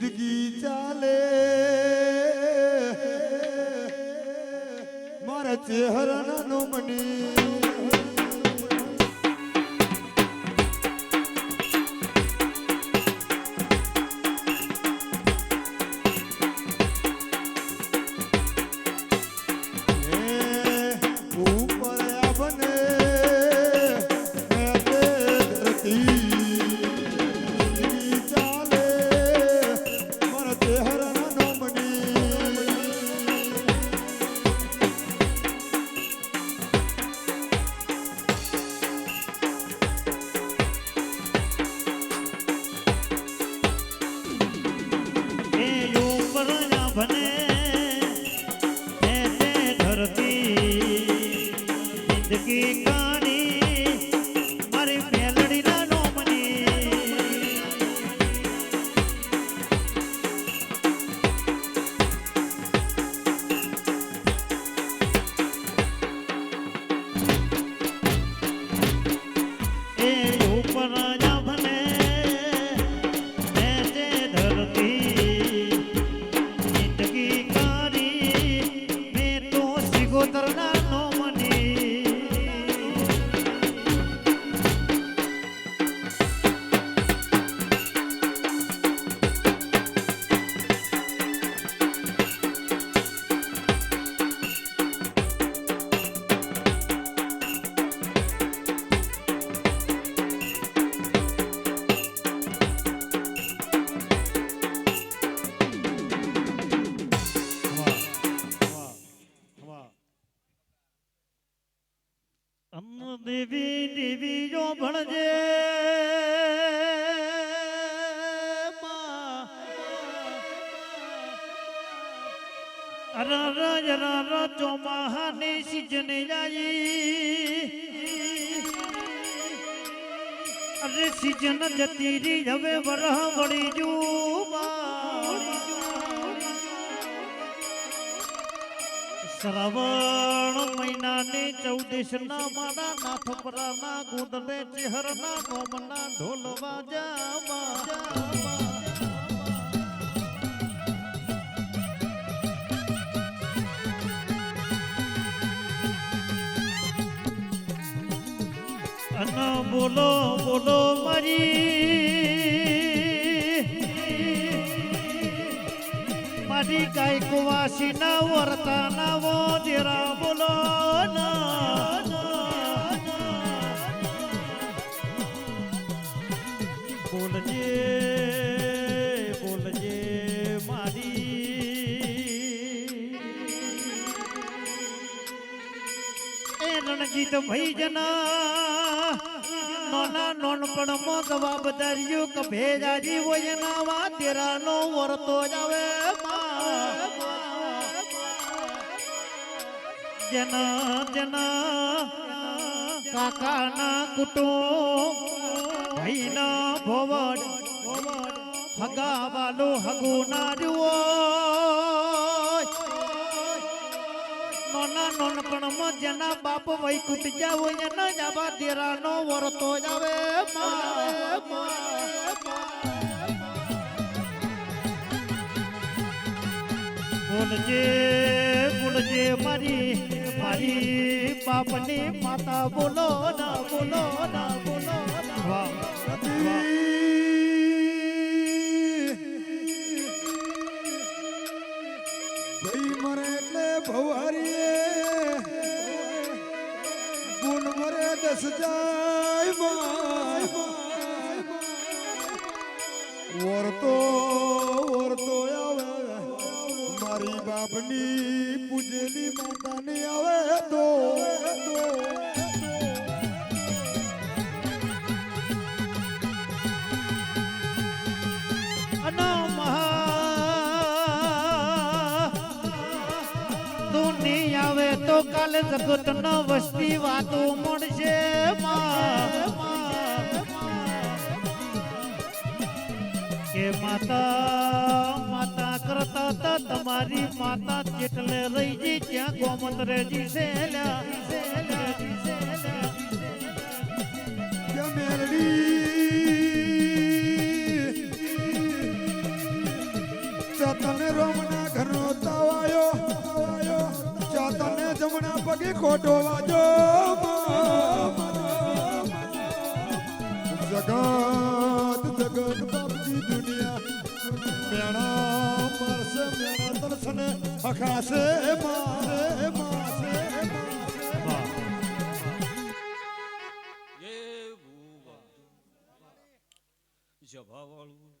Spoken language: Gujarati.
જિંદગી ચાલે. મારા ચહેરાના નો મની જિંદગી અમ દેવી દેવી જો ભણજે અર અર ચોમાહાની સિજન જાઈ અરે સિજન જતી રી હવે વરહ વળી જુ શ્રવણ મહિનાની ચૌદશ ના મારા નાથ પરાના ગુંદને ચહેરના નોમના ઢોલ વાજા અન બોલો બોલો મારી મારી વર્તાના વોજરા બોલો બોલજે બોલજે મારી. એ રણજીત ભાઈ જના નોના નોનપણમાં જવાબદારીઓ કે ભેજાજી હોય એના વા તેરાનો વરતો જ જના જના, કાકાના કુટુંબ, ભાઈના ભોવડ હગા વાલો હગુ ના જુઓ નોના નોનપણમાં જેના બાપ વૈકુંઠ જાવ એના જાબા દેરાનો વરતો જાવે બોલજે. બોલજે મારી મારી બાપની માતા બોલો ના બોલો ના, બોલો ભાઈ મરે એટલે ભવારીએ ગુણ મરે દસ જાય વરતો મારી બાપની પૂજેલી માતાની આવે તો. આવે તો કાલે જગત નો વસ્તી વાતો મળશે માતા હતા તમારી માતા જેટલે રહીજી ત્યાં ગોમત રેજી છે તને રોમના ઘરનો તવાયો તને જમણા પગે ખોટો વાજો. જગત જગત બાપજી દુનિયા મારશે મેણા તરસને હખાશે મારે માસે વાહ. વાળું